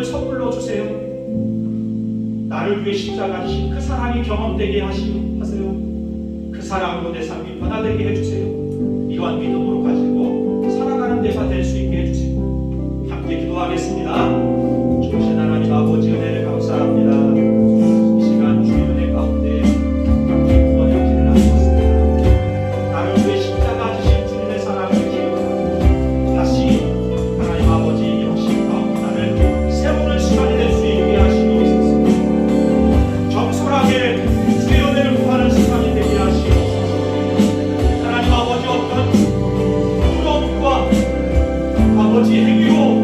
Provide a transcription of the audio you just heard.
그분을 선물로 주세요. 나를 위해 십자가신 그 사랑이 경험되게 하시오 하세요. 그 사랑으로 내 삶이 변화되게 해주세요. 이러한 믿음으로 가지고 살아가는 내가 될 수 있게 해주세요. 함께 기도하겠습니다. 아버지 행위로.